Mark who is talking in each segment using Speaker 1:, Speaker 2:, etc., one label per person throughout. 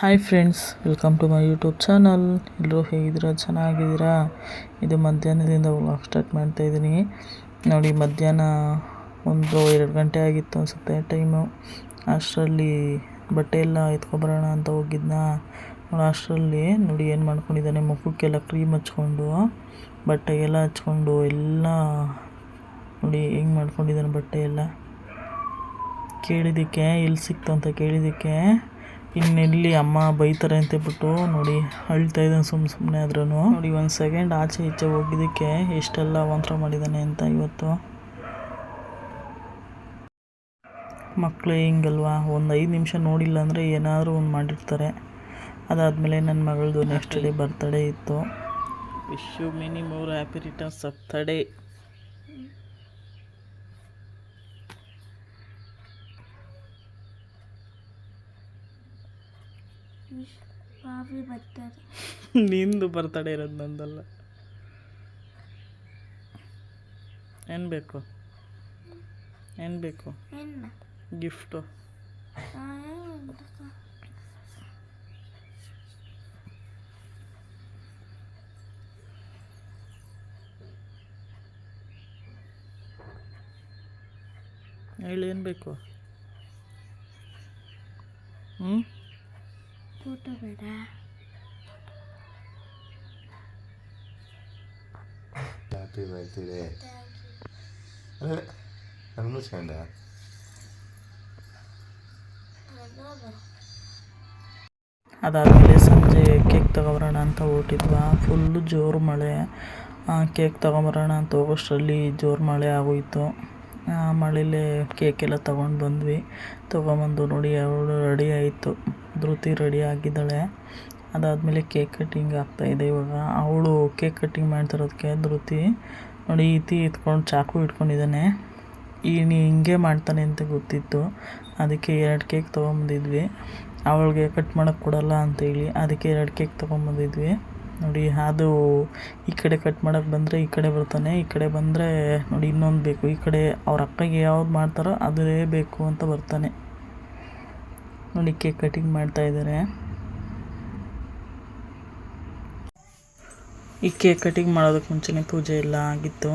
Speaker 1: Hi friends welcome to my YouTube channel ಎಲ್ಲರೂ ಹೇಗಿದ್ದೀರಾ? ಚೆನ್ನಾಗಿದ್ದೀರಾ? ಇದು ಮಧ್ಯಾಹ್ನದಿಂದ ವ್ಲಾಗ್ ಸ್ಟಾರ್ಟ್ ಮಾಡ್ತಾ ಇದ್ದೀನಿ. ನೋಡಿ, ಮಧ್ಯಾಹ್ನ ಒಂದು ಎರಡು ಗಂಟೆ ಆಗಿತ್ತು ಅನಿಸುತ್ತೆ ಟೈಮು ಅಷ್ಟರಲ್ಲಿ ಬಟ್ಟೆ ಎಲ್ಲ ಎತ್ಕೊಬರೋಣ ಅಂತ ಹೋಗಿದ್ನ. ನೋಡಿ, ಅಷ್ಟರಲ್ಲಿ ನೋಡಿ ಏನು ಮಾಡ್ಕೊಂಡಿದ್ದಾನೆ. ಮುಖಕ್ಕೆಲ್ಲ ಕ್ರೀಮ್ ಹಚ್ಕೊಂಡು, ಬಟ್ಟೆಗೆಲ್ಲ ಹಚ್ಕೊಂಡು, ಎಲ್ಲ ನೋಡಿ ಹೆಂಗೆ ಮಾಡ್ಕೊಂಡಿದ್ದಾನೆ ಬಟ್ಟೆ ಎಲ್ಲ ಕೇಳಿದ್ದಕ್ಕೆ, ಎಲ್ಲಿ ಸಿಕ್ತು ಅಂತ ಕೇಳಿದ್ದಕ್ಕೆ ಇನ್ನೆಲ್ಲಿ ಅಮ್ಮ ಬೈತಾರೆ ಅಂತ ಬಿಟ್ಟು ನೋಡಿ ಅಳ್ತಾ ಇದ್ದಾನೆ ಸುಮ್ ಸುಮ್ಮನೆ ಆದ್ರೂ ನೋಡಿ ಒಂದು ಸೆಕೆಂಡ್ ಆಚೆ ಈಚೆ ಹೋಗಿದ್ದಕ್ಕೆ ಎಷ್ಟೆಲ್ಲ ಅವಾಂತರ ಮಾಡಿದ್ದಾನೆ ಅಂತ ಇವತ್ತು. ಮಕ್ಕಳು ಹಿಂಗಲ್ವಾ? ಒಂದು ಐದು ನಿಮಿಷ ನೋಡಿಲ್ಲ ಅಂದರೆ ಏನಾದರೂ ಒಂದು ಮಾಡಿರ್ತಾರೆ. ಅದಾದಮೇಲೆ ನನ್ನ ಮಗಳದು ನೆಕ್ಸ್ಟ್ ಡೇ ಬರ್ತಡೇ ಇತ್ತು. Wish you many more happy returns of the day
Speaker 2: ಬಾವಿ ಬರ್ತದೆ
Speaker 1: ನಿಂದು ಬರ್ತಡೇ ಇರೋದು ನಂದಲ್ಲ. ಏನು ಬೇಕು? ಏನು ಬೇಕು?
Speaker 2: ಎನ್ನ?
Speaker 1: ಗಿಫ್ಟು ಹೇಳಿ ಏನು ಬೇಕು? ಹ್ಞೂ
Speaker 2: ಬೇಡ
Speaker 3: ಹ್ಯಾಪಿ ಬರ್ತ್ಡೇ ಅಲ್ಲ ನಾನು ಮುಚ್ಕೊಂಡ.
Speaker 1: ಅದಾದಮೇಲೆ ಸಂಜೆ ಕೇಕ್ ತಗೊಬರೋಣ ಅಂತ ಹೊರಟಿದ್ವಾ. ಫುಲ್ಲು ಜೋರು ಮಳೆ. ಕೇಕ್ ತಗೊಂಬರೋಣ ಅಂತ ಹೋಗೋಷ್ಟರಲ್ಲಿ ಜೋರು ಮಳೆ ಆಗೋಯ್ತು. ಮಳೆಯಲ್ಲೇ ಕೇಕೆಲ್ಲ ಕೇಕ್ ಎಲ್ಲ ತೊಗೊಂಡು ಬಂದ್ವಿ. ತೊಗೊಂಬಂದು ನೋಡಿ ಅವಳು ರೆಡಿ ಆಯಿತು. ಧೃತಿ ರೆಡಿ ಆಗಿದ್ದಾಳೆ. ಅದಾದಮೇಲೆ ಕೇಕ್ ಕಟ್ಟಿಂಗ್ ಆಗ್ತಾ ಇದೆ ಇವಾಗ. ಅವಳು ಕೇಕ್ ಕಟ್ಟಿಂಗ್ ಮಾಡ್ತಿರೋದಕ್ಕೆ ಧೃತಿ ನೋಡಿ ಈತಿ ಇತ್ಕೊಂಡು ಚಾಕು ಇಟ್ಕೊಂಡಿದ್ದಾನೆ. ಈ ಹಿಂಗೆ ಮಾಡ್ತಾನೆ ಅಂತ ಗೊತ್ತಿತ್ತು. ಅದಕ್ಕೆ ಎರಡು ಕೇಕ್ ತೊಗೊಂಬಂದಿದ್ವಿ. ಅವಳಿಗೆ ಕಟ್ ಮಾಡೋಕ್ಕೆ ಕೊಡಲ್ಲ ಅಂತೇಳಿ ಅದಕ್ಕೆ ಎರಡು ಕೇಕ್ ತೊಗೊಂಬಂದಿದ್ವಿ. ನೋಡಿ ಅದು ಈ ಕಡೆ ಕಟ್ ಮಾಡೋಕ್ಕೆ ಬಂದರೆ ಈ ಕಡೆ ಬರ್ತಾನೆ, ಈ ಕಡೆ ಬಂದರೆ ನೋಡಿ ಇನ್ನೊಂದು ಬೇಕು. ಈ ಕಡೆ ಅವ್ರ ಅಕ್ಕಗೆ ಯಾವ್ದು ಮಾಡ್ತಾರೋ ಅದೇ ಬೇಕು ಅಂತ ಬರ್ತಾನೆ. ನೋಡಿ ಕೇಕ್ ಕಟಿಂಗ್ ಮಾಡ್ತಾ ಇದ್ದಾರೆ ಈ ಕೇಕ್ ಕಟಿಂಗ್ ಮಾಡೋದಕ್ಕೆ ಮುಂಚೆನೇ ಪೂಜೆ ಎಲ್ಲ ಆಗಿತ್ತು.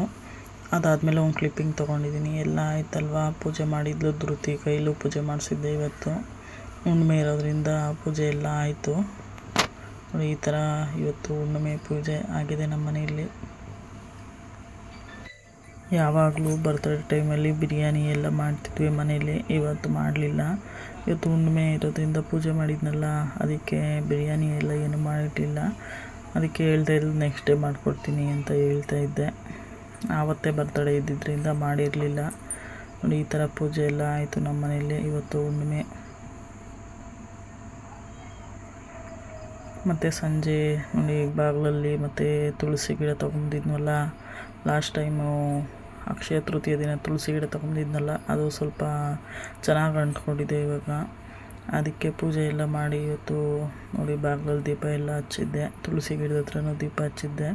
Speaker 1: ಅದಾದಮೇಲೆ ಒಂದು ಕ್ಲಿಪ್ಪಿಂಗ್ ತೊಗೊಂಡಿದ್ದೀನಿ ಎಲ್ಲ ಆಯ್ತಲ್ವಾ? ಪೂಜೆ ಮಾಡಿದ್ಲು, ಧೃತಿ ಕೈಲೂ ಪೂಜೆ ಮಾಡಿಸಿದ್ದೆ ಇವತ್ತು. ಹುಣ್ಣಿಮೆ ಇರೋದ್ರಿಂದ ಪೂಜೆ ಎಲ್ಲ ಆಯಿತು. ನೋಡಿ, ಈ ಥರ ಇವತ್ತು ಹುಣ್ಣಿಮೆ ಪೂಜೆ ಆಗಿದೆ ನಮ್ಮ ಮನೆಯಲ್ಲಿ ಯಾವಾಗಲೂ ಬರ್ತಡೇ ಟೈಮಲ್ಲಿ ಬಿರಿಯಾನಿ ಎಲ್ಲ ಮಾಡ್ತಿದ್ವಿ ಮನೇಲಿ ಇವತ್ತು ಮಾಡಲಿಲ್ಲ. ಇವತ್ತು ಹುಣ್ಣಿಮೆ ಇರೋದ್ರಿಂದ ಪೂಜೆ ಮಾಡಿದ್ನಲ್ಲ, ಅದಕ್ಕೆ ಬಿರಿಯಾನಿ ಎಲ್ಲ ಏನು ಮಾಡಿರಲಿಲ್ಲ. ಅದಕ್ಕೆ ಹೇಳ್ತಾ ಇದ್ದು ನೆಕ್ಸ್ಟ್ ಡೇ ಮಾಡಿಕೊಡ್ತೀನಿ ಅಂತ ಹೇಳ್ತಾ ಇದ್ದೆ. ಆವತ್ತೇ ಬರ್ತಡೇ ಇದ್ದಿದ್ದರಿಂದ ಮಾಡಿರಲಿಲ್ಲ. ನೋಡಿ, ಈ ಥರ ಪೂಜೆ ಎಲ್ಲ ಆಯಿತು ನಮ್ಮ ಮನೆಯಲ್ಲಿ ಇವತ್ತು ಹುಣ್ಣಿಮೆ. ಮತ್ತು ಸಂಜೆ, ನೋಡಿ, ಬಾಗಿಲಲ್ಲಿ ಮತ್ತು ತುಳಸಿ ಗಿಡ ತೊಗೊಂಡಿದ್ನಲ್ಲ ಲಾಸ್ಟ್ ಟೈಮು ಅಕ್ಷಯ ತೃತೀಯ ದಿನ ತುಳಸಿ ಗಿಡ ತೊಗೊಂಡಿದ್ನಲ್ಲ, ಅದು ಸ್ವಲ್ಪ ಚೆನ್ನಾಗಿ ಅಂಟ್ಕೊಂಡಿದೆ ಇವಾಗ. ಅದಕ್ಕೆ ಪೂಜೆ ಎಲ್ಲ ಮಾಡಿ ಇವತ್ತು ನೋಡಿ ಬಾಗಿಲಲ್ಲಿ ದೀಪ ಎಲ್ಲ ಹಚ್ಚಿದ್ದೆ. ತುಳಸಿ ಗಿಡದ ಹತ್ರನೂ ದೀಪ ಹಚ್ಚಿದ್ದೆ.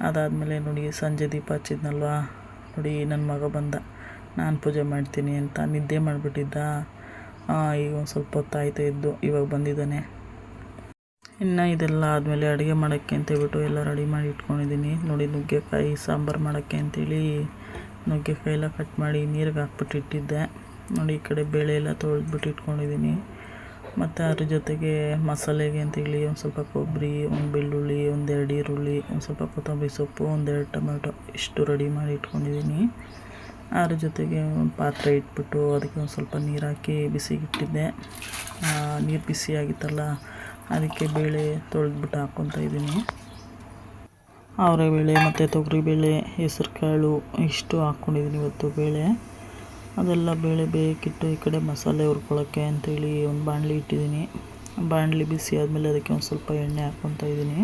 Speaker 1: ಅದಾದಮೇಲೆ ನೋಡಿ ಸಂಜೆ ದೀಪ ಹಚ್ಚಿದ್ನಲ್ವಾ? ನೋಡಿ ನನ್ನ ಮಗ ಬಂದ. ನಾನು ಪೂಜೆ ಮಾಡ್ತೀನಿ ಅಂತ. ನಿದ್ದೆ ಮಾಡಿಬಿಟ್ಟಿದ್ದ. ಈಗ ಒಂದು ಸ್ವಲ್ಪ ಹೊತ್ತಾಯ್ತು ಇದ್ದು ಇವಾಗ ಬಂದಿದ್ದಾನೆ. ಇನ್ನು ಇದೆಲ್ಲ ಆದಮೇಲೆ ಅಡುಗೆ ಮಾಡೋಕ್ಕೆ ಅಂತೇಳ್ಬಿಟ್ಟು ಎಲ್ಲ ರೆಡಿ ಮಾಡಿ ಇಟ್ಕೊಂಡಿದ್ದೀನಿ. ನೋಡಿ, ನುಗ್ಗೆಕಾಯಿ, ಸಾಂಬಾರು ಮಾಡೋಕ್ಕೆ ಅಂತೇಳಿ ನುಗ್ಗೆಕಾಯಿ ಎಲ್ಲ ಕಟ್ ಮಾಡಿ ನೀರಿಗೆ ಹಾಕ್ಬಿಟ್ಟು ಇಟ್ಟಿದ್ದೆ. ನೋಡಿ, ಈ ಕಡೆ ಬೇಳೆ ಎಲ್ಲ ತೊಳೆದ್ಬಿಟ್ಟು ಇಟ್ಕೊಂಡಿದ್ದೀನಿ. ಮತ್ತು ಅದ್ರ ಜೊತೆಗೆ ಮಸಾಲೆಗೆ ಅಂತೇಳಿ ಒಂದು ಸ್ವಲ್ಪ ಕೊಬ್ಬರಿ, ಒಂದು ಬೆಳ್ಳುಳ್ಳಿ ಒಂದೆರಡು ಈರುಳ್ಳಿ, ಒಂದು ಸ್ವಲ್ಪ ಕೊತ್ತಂಬರಿ ಸೊಪ್ಪು ಒಂದೆರಡು ಟೊಮೆಟೊ ಇಷ್ಟು ರೆಡಿ ಮಾಡಿ ಇಟ್ಕೊಂಡಿದ್ದೀನಿ. ಅದ್ರ ಜೊತೆಗೆ ಒಂದು ಪಾತ್ರೆ ಇಟ್ಬಿಟ್ಟು ಅದಕ್ಕೆ ಒಂದು ಸ್ವಲ್ಪ ನೀರು ಹಾಕಿ ಬಿಸಿಗಿಟ್ಟಿದ್ದೆ ನೀರು ಬಿಸಿ ಆಗಿತ್ತಲ್ಲ ಅದಕ್ಕೆ ಬೇಳೆ ತೊಳೆದ್ಬಿಟ್ಟು ಹಾಕ್ಕೊತಾ ಇದ್ದೀನಿ. ಅವರೆಬೇಳೆ ಮತ್ತು ತೊಗರಿಬೇಳೆ ಹೆಸರುಕಾಳು ಇಷ್ಟು ಹಾಕ್ಕೊಂಡಿದ್ದೀನಿ ಇವತ್ತು ಬೇಳೆ. ಅದೆಲ್ಲ ಬೇಳೆ ಬೇಕಿಟ್ಟು ಈ ಕಡೆ ಮಸಾಲೆ ಹುರ್ಕೊಳ್ಳೋಕ್ಕೆ ಅಂತೇಳಿ ಒಂದು ಬಾಣಲಿ ಇಟ್ಟಿದ್ದೀನಿ. ಬಾಣಲಿ ಬಿಸಿ ಆದಮೇಲೆ ಅದಕ್ಕೆ ಒಂದು ಸ್ವಲ್ಪ ಎಣ್ಣೆ ಹಾಕ್ಕೊತಾ ಇದ್ದೀನಿ.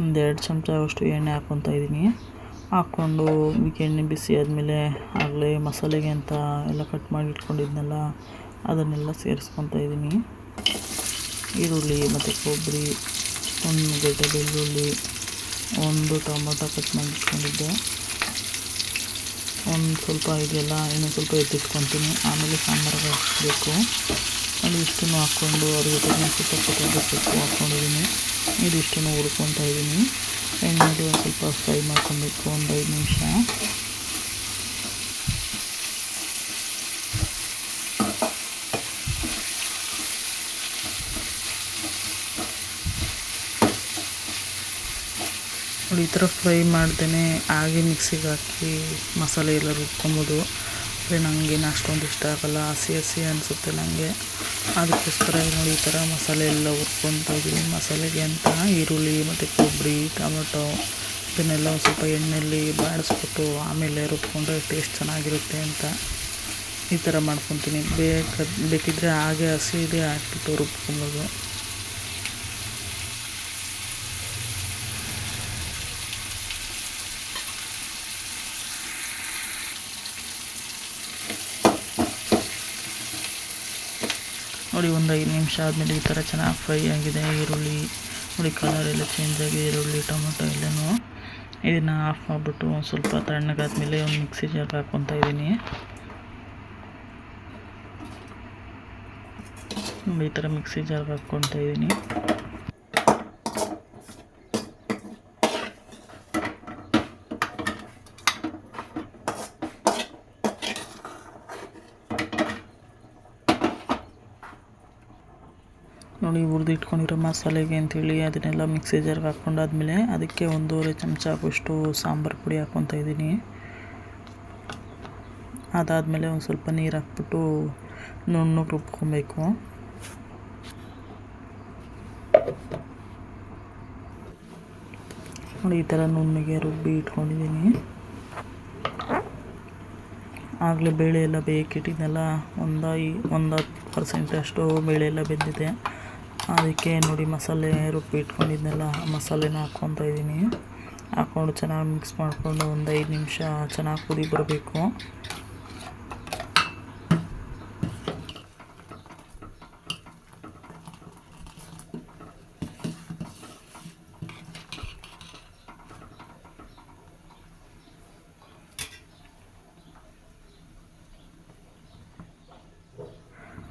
Speaker 1: ಒಂದೆರಡು ಚಮಚ ಅಷ್ಟು ಎಣ್ಣೆ ಹಾಕ್ಕೊತಾ ಇದ್ದೀನಿ. ಹಾಕ್ಕೊಂಡು ಎಣ್ಣೆ ಬಿಸಿ ಆದಮೇಲೆ ಆಗಲೇ ಮಸಾಲೆಗೆ ಅಂತ ಎಲ್ಲ ಕಟ್ ಮಾಡಿ ಇಟ್ಕೊಂಡಿದ್ನಲ್ಲ ಅದನ್ನೆಲ್ಲ ಸೇರಿಸ್ಕೊತಾ ಇದ್ದೀನಿ. ಈರುಳ್ಳಿ ಮತ್ತು ಕೊಬ್ಬರಿ, ಒಂದು ಗಡ್ಡೆ ಬೆಳ್ಳುಳ್ಳಿ, ಒಂದು ಟೊಮೊಟೊ ಕಟ್ ಮಾಡಿ ಒಂದು ಸ್ವಲ್ಪ ಇದೆಲ್ಲ, ಇನ್ನೂ ಸ್ವಲ್ಪ ಎತ್ತಿಟ್ಕೊತೀನಿ. ಆಮೇಲೆ ಸಾಂಬಾರು ಹಾಕಬೇಕು. ಅಲ್ಲಿ ಇಷ್ಟನ್ನು ಹಾಕ್ಕೊಂಡು ಜೊತೆಗೆ ಸ್ವಲ್ಪ ಕೊತ್ತಂಬರಿ ಸೊಪ್ಪು ಹಾಕ್ಕೊಂಡಿದ್ದೀನಿ. ಇದಿಷ್ಟನ್ನು ಹುರ್ಕೊತಾ ಇದ್ದೀನಿ. ಎಣ್ಣೆಲಿ ಒಂದು ಸ್ವಲ್ಪ ಫ್ರೈ ಮಾಡ್ಕೊಬೇಕು, ಒಂದು ಐದು ನಿಮಿಷ. ನೋಡಿ, ಈ ಥರ ಫ್ರೈ ಮಾಡ್ದೇ ಹಾಗೆ ಮಿಕ್ಸಿಗೆ ಹಾಕಿ ಮಸಾಲೆ ಎಲ್ಲ ರುಬ್ಕೊಬೋದು. ಆದರೆ ನನಗೇನು ಅಷ್ಟೊಂದು ಇಷ್ಟ ಆಗಲ್ಲ, ಹಸಿ ಹಸಿ ಅನಿಸುತ್ತೆ ನನಗೆ ಅದಕ್ಕೋಸ್ಕರ ನೋಡಿ, ಈ ಥರ ಮಸಾಲೆ ಎಲ್ಲ ಹುರ್ಕೊತಾ ಇದ್ದೀನಿ. ಮಸಾಲೆಗೆ ಅಂತ ಈರುಳ್ಳಿ ಮತ್ತು ಕೊಬ್ಬರಿ, ಟೊಮೆಟೊ, ಇದನ್ನೆಲ್ಲ ಒಂದು ಸ್ವಲ್ಪ ಎಣ್ಣೆಯಲ್ಲಿ ಬಾಡಿಸ್ಬಿಟ್ಟು ಆಮೇಲೆ ರುಬ್ಕೊಂಡ್ರೆ ಟೇಸ್ಟ್ ಚೆನ್ನಾಗಿರುತ್ತೆ ಅಂತ ಈ ಥರ ಮಾಡ್ಕೊತೀನಿ. ಬೇಕಾದ ಬೇಕಿದ್ದರೆ ಹಾಗೆ ಹಸಿ ಇದೆ ಹಾಕ್ಬಿಟ್ಟು ರುಬ್ಕೊಬೋದು. ನೋಡಿ, ಒಂದು ಐದು ನಿಮಿಷ ಆದಮೇಲೆ ಈ ಥರ ಚೆನ್ನಾಗಿ ಫ್ರೈ ಆಗಿದೆ. ಈರುಳ್ಳಿ ನೋಡಿ ಕಲರ್ ಎಲ್ಲ ಚೇಂಜ್ ಆಗಿದೆ. ಈರುಳ್ಳಿ, ಟೊಮೊಟೊ ಎಲ್ಲನೂ ಇದನ್ನು ಆಫ್ ಮಾಡಿಬಿಟ್ಟು ಒಂದು ಸ್ವಲ್ಪ ತಣ್ಣಗಾದ್ಮೇಲೆ ಒಂದು ಮಿಕ್ಸಿ ಜಾರ್ಗೆ ಹಾಕ್ಕೊತಾ ಇದ್ದೀನಿ. ಈ ಥರ ಮಿಕ್ಸಿ ಜಾರ್ಗೆ ಹಾಕ್ಕೊತಾ ಇದ್ದೀನಿ. ನೋಡಿ, ಹುರಿದು ಇಟ್ಕೊಂಡಿರೋ ಮಸಾಲೆಗೆ ಅಂಥೇಳಿ ಅದನ್ನೆಲ್ಲ ಮಿಕ್ಸಿ ಜಾರ್ಗೆ ಹಾಕ್ಕೊಂಡಾದ್ಮೇಲೆ ಅದಕ್ಕೆ ಒಂದೂವರೆ ಚಮಚ ಆಗುವಷ್ಟು ಸಾಂಬಾರು ಪುಡಿ ಹಾಕ್ಕೊತಾ ಇದ್ದೀನಿ. ಅದಾದಮೇಲೆ ಒಂದು ಸ್ವಲ್ಪ ನೀರು ಹಾಕ್ಬಿಟ್ಟು ನುಣ್ಣು ರುಬ್ಕೊಬೇಕು. ನೋಡಿ, ಈ ಥರ ನುಣ್ಣಿಗೆ ರುಬ್ಬಿ ಇಟ್ಕೊಂಡಿದ್ದೀನಿ. ಆಗಲೇ ಬೇಳೆ ಎಲ್ಲ ಬೇಯಕ್ಕಿಟ್ಟಿದ್ನೆಲ್ಲ ಒಂದು ಒಂದು ಹತ್ತು ಪರ್ಸೆಂಟ್ ಅಷ್ಟು ಬೇಳೆ ಎಲ್ಲ ಬೆಂದಿದೆ. ಅದಕ್ಕೆ ನೋಡಿ ಮಸಾಲೆ ರುಬ್ಬಿ ಇಟ್ಕೊಂಡಿದ್ನೆಲ್ಲ ಮಸಾಲೆನ ಹಾಕ್ಕೊತಾ ಇದ್ದೀನಿ. ಹಾಕ್ಕೊಂಡು ಚೆನ್ನಾಗಿ ಮಿಕ್ಸ್ ಮಾಡಿಕೊಂಡು ಒಂದು ಐದು ನಿಮಿಷ ಚೆನ್ನಾಗಿ ಕುದಿ ಬರಬೇಕು.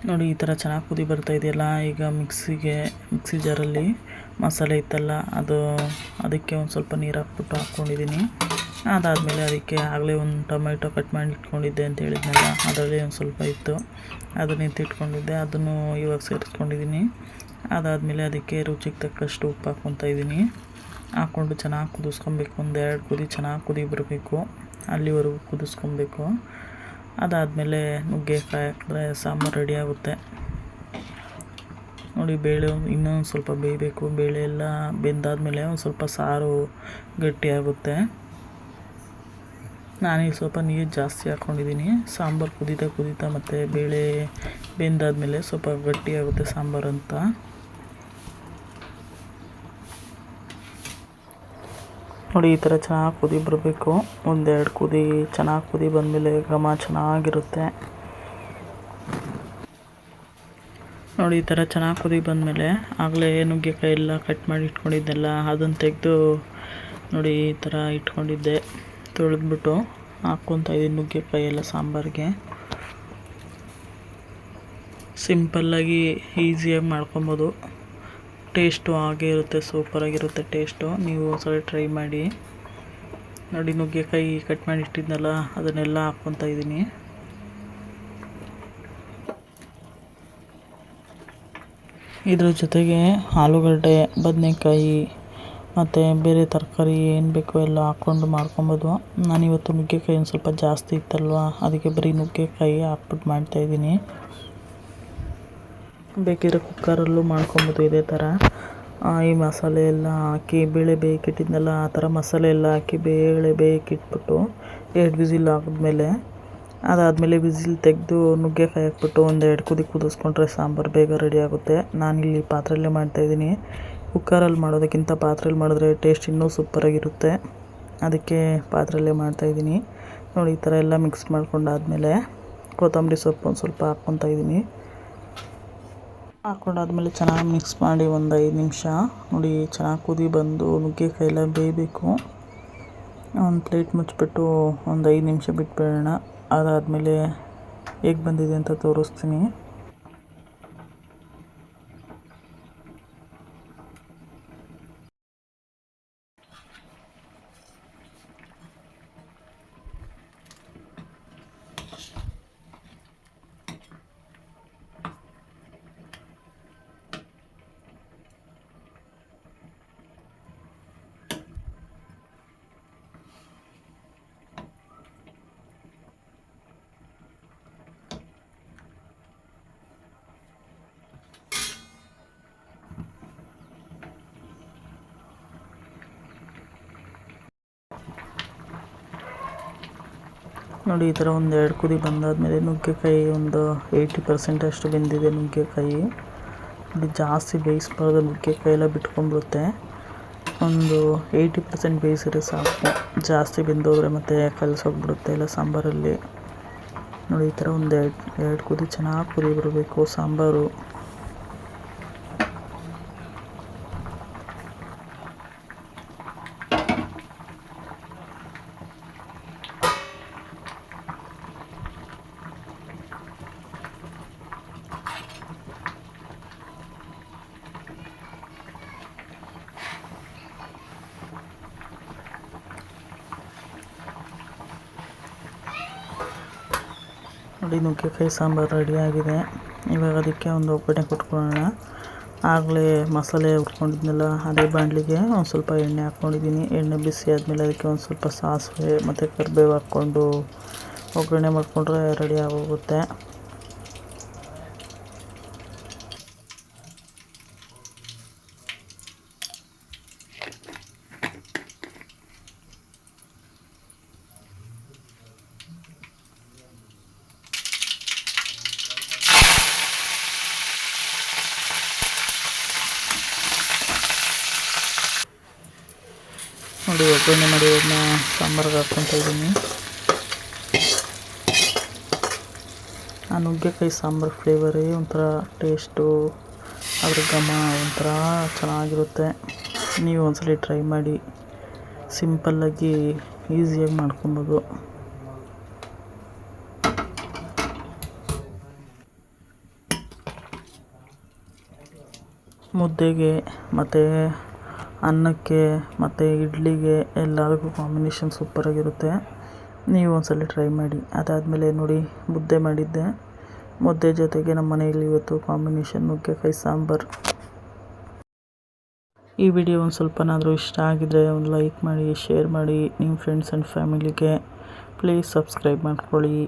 Speaker 1: ನೋಡಿ, ಈ ಥರ ಚೆನ್ನಾಗಿ ಕುದಿ ಬರ್ತಾ ಇದೆಯಲ್ಲ, ಈಗ ಮಿಕ್ಸಿಗೆ, ಮಿಕ್ಸಿ ಜಾರಲ್ಲಿ ಮಸಾಲೆ ಇತ್ತಲ್ಲ, ಅದು ಅದಕ್ಕೆ ಒಂದು ಸ್ವಲ್ಪ ನೀರು ಹಾಕ್ಬಿಟ್ಟು ಹಾಕ್ಕೊಂಡಿದ್ದೀನಿ ಅದಾದಮೇಲೆ ಅದಕ್ಕೆ ಆಗಲೇ ಒಂದು ಟೊಮೆಟೊ ಕಟ್ ಮಾಡಿ ಇಟ್ಕೊಂಡಿದ್ದೆ ಅಂತ ಹೇಳಿದ್ನಲ್ಲ, ಅದರಲ್ಲಿ ಒಂದು ಸ್ವಲ್ಪ ಇತ್ತು. ಅದನ್ನ ಎತ್ತಿಟ್ಕೊಂಡಿದ್ದೆ ಅದನ್ನು ಇವಾಗ ಸೇರಿಸ್ಕೊಂಡಿದ್ದೀನಿ ಅದಾದಮೇಲೆ ಅದಕ್ಕೆ ರುಚಿಗೆ ತಕ್ಕಷ್ಟು ಉಪ್ಪು ಹಾಕ್ಕೊತಾ ಇದ್ದೀನಿ ಹಾಕ್ಕೊಂಡು ಚೆನ್ನಾಗಿ ಕುದಿಸ್ಕೊಬೇಕು, ಒಂದು ಎರಡು ಕುದಿ ಚೆನ್ನಾಗಿ ಕುದಿ ಬರಬೇಕು, ಅಲ್ಲಿವರೆಗೂ ಕುದಿಸ್ಕೊಬೇಕು. ಅದಾದಮೇಲೆ ನುಗ್ಗೆಕಾಯಿ ಹಾಕಿದ್ರೆ ಸಾಂಬಾರು ರೆಡಿ ಆಗುತ್ತೆ. ನೋಡಿ ಬೇಳೆ ಇನ್ನೊಂದು ಸ್ವಲ್ಪ ಬೇಯಬೇಕು. ಬೇಳೆ ಎಲ್ಲ ಬೆಂದಾದಮೇಲೆ ಒಂದು ಸ್ವಲ್ಪ ಸಾರು ಗಟ್ಟಿಯಾಗುತ್ತೆ ನಾನೀಗ ಸ್ವಲ್ಪ ನೀರು ಜಾಸ್ತಿ ಹಾಕ್ಕೊಂಡಿದ್ದೀನಿ ಸಾಂಬಾರು ಕುದೀತಾ ಕುದೀತಾ ಮತ್ತು ಬೇಳೆ ಬೆಂದಾದಮೇಲೆ ಸ್ವಲ್ಪ ಗಟ್ಟಿಯಾಗುತ್ತೆ ಸಾಂಬಾರು ಅಂತ. ನೋಡಿ, ಈ ಥರ ಚೆನ್ನಾಗಿ ಕುದಿ ಬರಬೇಕು. ಒಂದೆರಡು ಕುದಿ ಚೆನ್ನಾಗಿ ಕುದಿ ಬಂದಮೇಲೆ ಘಮ ಚೆನ್ನಾಗಿರುತ್ತೆ. ನೋಡಿ, ಈ ಥರ ಚೆನ್ನಾಗಿ ಕುದಿ ಬಂದಮೇಲೆ ಆಗಲೇ ನುಗ್ಗೆಕಾಯಿ ಎಲ್ಲ ಕಟ್ ಮಾಡಿ ಇಟ್ಕೊಂಡಿದ್ದೆಲ್ಲ ಅದನ್ನು ತೆಗೆದು ನೋಡಿ, ಈ ಥರ ಇಟ್ಕೊಂಡಿದ್ದೆ. ತೊಳೆದ್ಬಿಟ್ಟು ಹಾಕ್ಕೊತಾ ಇದ್ದೀನಿ ನುಗ್ಗೆಕಾಯಿ ಎಲ್ಲ ಸಾಂಬಾರಿಗೆ. ಸಿಂಪಲ್ಲಾಗಿ ಈಸಿಯಾಗಿ ಮಾಡ್ಕೊಬೋದು. ಟೇಸ್ಟು ಹಾಗೆ ಇರುತ್ತೆ ಸೂಪರಾಗಿರುತ್ತೆ ಟೇಸ್ಟು. ನೀವು ಒಂದ್ಸಲ ಟ್ರೈ ಮಾಡಿ. ನೋಡಿ, ನುಗ್ಗೆಕಾಯಿ ಕಟ್ ಮಾಡಿ ಇಟ್ಟಿದ್ನಲ್ಲ, ಅದನ್ನೆಲ್ಲ ಹಾಕ್ಕೊತಾ ಇದ್ದೀನಿ. ಇದ್ರ ಜೊತೆಗೆ ಆಲೂಗಡ್ಡೆ, ಬದನೆಕಾಯಿ, ಮತ್ತು ಬೇರೆ ತರಕಾರಿ ಏನು ಬೇಕೋ ಎಲ್ಲ ಹಾಕ್ಕೊಂಡು ಮಾಡ್ಕೊಬೋದು. ನಾನಿವತ್ತು ನುಗ್ಗೆಕಾಯಿ ಒಂದು ಸ್ವಲ್ಪ ಜಾಸ್ತಿ ಇತ್ತಲ್ವ, ಅದಕ್ಕೆ ಬರೀ ನುಗ್ಗೆಕಾಯಿ ಹಾಕ್ಬಿಟ್ಟು ಮಾಡ್ತಾಯಿದ್ದೀನಿ ಬೇಕಿದ್ರೆ ಕುಕ್ಕರಲ್ಲೂ ಮಾಡ್ಕೊಬೋದು ಇದೇ ಥರ. ಈ ಮಸಾಲೆ ಎಲ್ಲ ಹಾಕಿ, ಬೇಳೆ ಬೇಯಕ್ಕಿಟ್ಟಿದ್ನಲ್ಲ ಆ ಥರ ಮಸಾಲೆ ಎಲ್ಲ ಹಾಕಿ, ಬೇಳೆ ಬೇಯಕ್ಕಿಟ್ಬಿಟ್ಟು ಎರಡು ವಿಸಿಲ್ ಹಾಕಿದ್ಮೇಲೆ, ಅದಾದಮೇಲೆ ವಿಸಿಲ್ ತೆಗೆದು ನುಗ್ಗೆಕಾಯಿ ಹಾಕ್ಬಿಟ್ಟು ಒಂದು ಎರಡು ಕುದಿ ಕುದಿಸ್ಕೊಂಡ್ರೆ ಸಾಂಬಾರು ಬೇಗ ರೆಡಿ ಆಗುತ್ತೆ. ನಾನು ನಾನಿಲ್ಲಿ ಪಾತ್ರೆಯಲ್ಲೇ ಮಾಡ್ತಾಯಿದ್ದೀನಿ ಕುಕ್ಕರಲ್ಲಿ ಮಾಡೋದಕ್ಕಿಂತ ಪಾತ್ರೆಯಲ್ಲಿ ಮಾಡಿದ್ರೆ ಟೇಸ್ಟ್ ಇನ್ನೂ ಸೂಪರಾಗಿರುತ್ತೆ. ಅದಕ್ಕೆ ಪಾತ್ರೆಯಲ್ಲೇ ಮಾಡ್ತಾಯಿದ್ದೀನಿ ನೋಡಿ, ಈ ಥರ ಎಲ್ಲ ಮಿಕ್ಸ್ ಮಾಡ್ಕೊಂಡಾದ್ಮೇಲೆ ಕೊತ್ತಂಬರಿ ಸೊಪ್ಪು ಒಂದು ಸ್ವಲ್ಪ ಹಾಕ್ಕೊತಾ ಇದ್ದೀನಿ. ಹಾಕ್ಕೊಂಡಾದ್ಮೇಲೆ ಚೆನ್ನಾಗಿ ಮಿಕ್ಸ್ ಮಾಡಿ ಒಂದು ಐದು ನಿಮಿಷ ನೋಡಿ ಚೆನ್ನಾಗಿ ಕುದಿ ಬಂದು ನುಗ್ಗೆಕಾಯಿಲ್ಲ ಬೇಯಬೇಕು. ಒಂದು ಪ್ಲೇಟ್ ಮುಚ್ಚಿಬಿಟ್ಟು ಒಂದು ಐದು ನಿಮಿಷ ಬಿಟ್ಬಿಡೋಣ. ಅದಾದಮೇಲೆ ಹೇಗೆ ಬಂದಿದೆ ಅಂತ ತೋರಿಸ್ತೀನಿ. ನೋಡಿ, ಈ ಥರ ಒಂದು ಎರಡು ಕುದಿ ಬಂದಾದಮೇಲೆ ನುಗ್ಗೆಕಾಯಿ ಒಂದು ಏಯ್ಟಿ ಪರ್ಸೆಂಟ್ ಅಷ್ಟು ಬೆಂದಿದೆ ನುಗ್ಗೆಕಾಯಿ. ನೋಡಿ ಜಾಸ್ತಿ ಬೇಯಿಸ್ಬಾರ್ದು, ನುಗ್ಗೆಕಾಯಿ ಎಲ್ಲ ಬಿಟ್ಕೊಂಡ್ಬಿಡುತ್ತೆ. ಒಂದು ಏಯ್ಟಿ ಪರ್ಸೆಂಟ್ ಬೇಯಿಸಿದ್ರೆ ಸಾಕು. ಜಾಸ್ತಿ ಬೆಂದೋದ್ರೆ ಮತ್ತೆ ಕಲಸೋಗ್ಬಿಡುತ್ತೆ ಎಲ್ಲ ಸಾಂಬಾರಲ್ಲಿ. ನೋಡಿ, ಈ ಥರ ಒಂದು ಎರಡು ಎರಡು ಕುದಿ ಚೆನ್ನಾಗಿ ಕುದಿ ಬರಬೇಕು, ಸಾಂಬಾರು. ನೋಡಿ ನುಗ್ಗೆಕಾಯಿ ಸಾಂಬಾರು ರೆಡಿಯಾಗಿದೆ ಇವಾಗ ಅದಕ್ಕೆ ಒಂದು ಒಗ್ಗರಣೆ ಕೊಟ್ಕೊಳ್ಳೋಣ. ಆಗಲೇ ಮಸಾಲೆ ಹುರ್ಕೊಂಡಿದ್ನಲ್ಲ, ಅದೇ ಬಾಣಲಿಗೆ ಒಂದು ಸ್ವಲ್ಪ ಎಣ್ಣೆ ಹಾಕ್ಕೊಂಡಿದ್ದೀನಿ ಎಣ್ಣೆ ಬಿಸಿ ಆದಮೇಲೆ ಅದಕ್ಕೆ ಒಂದು ಸ್ವಲ್ಪ ಸಾಸಿವೆ ಮತ್ತು ಕರಿಬೇವು ಹಾಕ್ಕೊಂಡು ಒಗ್ಗರಣೆ ಮಾಡಿಕೊಂಡ್ರೆ ರೆಡಿ ಆಗೋಗುತ್ತೆ. ನೋಡಿ ಒಗ್ಗರಣೆ ಮಾಡಿ ಅದನ್ನ ಸಾಂಬಾರಿಗೆ ಹಾಕ್ಕೊತ ಇದ್ದೀನಿ ಆ ನುಗ್ಗೆಕಾಯಿ ಸಾಂಬಾರು ಫ್ಲೇವರೇ ಒಂಥರ ಟೇಸ್ಟು ಅದ್ರ ಘಮ ಒಂಥರ ಚೆನ್ನಾಗಿರುತ್ತೆ. ನೀವು ಒಂದ್ಸಲಿ ಟ್ರೈ ಮಾಡಿ ಸಿಂಪಲ್ಲಾಗಿ ಈಸಿಯಾಗಿ ಮಾಡ್ಕೊಬೋದು. ಮುದ್ದೆಗೆ ಮತ್ತು ಅನ್ನಕ್ಕೆ ಮತ್ತು ಇಡ್ಲಿಗೆ ಎಲ್ಲದಕ್ಕೂ ಕಾಂಬಿನೇಷನ್ ಸೂಪರಾಗಿರುತ್ತೆ ನೀವು ಒಂದ್ಸಲ ಟ್ರೈ ಮಾಡಿ. ಅದಾದಮೇಲೆ ನೋಡಿ, ಮುದ್ದೆ ಮಾಡಿದ್ದೆ. ಮುದ್ದೆ ಜೊತೆಗೆ ನಮ್ಮ ಮನೆಯಲ್ಲಿ ಇವತ್ತು ಕಾಂಬಿನೇಷನ್ ನುಗ್ಗೆಕಾಯಿ ಸಾಂಬಾರು. ಈ ವಿಡಿಯೋ ಒಂದು ಸ್ವಲ್ಪನಾದರೂ ಇಷ್ಟ ಆಗಿದರೆ ಒಂದು ಲೈಕ್ ಮಾಡಿ ಶೇರ್ ಮಾಡಿ. ನಿಮ್ಮ ಫ್ರೆಂಡ್ಸ್ ಆ್ಯಂಡ್ ಫ್ಯಾಮಿಲಿಗೆ ಪ್ಲೀಸ್ ಸಬ್ಸ್ಕ್ರೈಬ್ ಮಾಡ್ಕೊಳ್ಳಿ.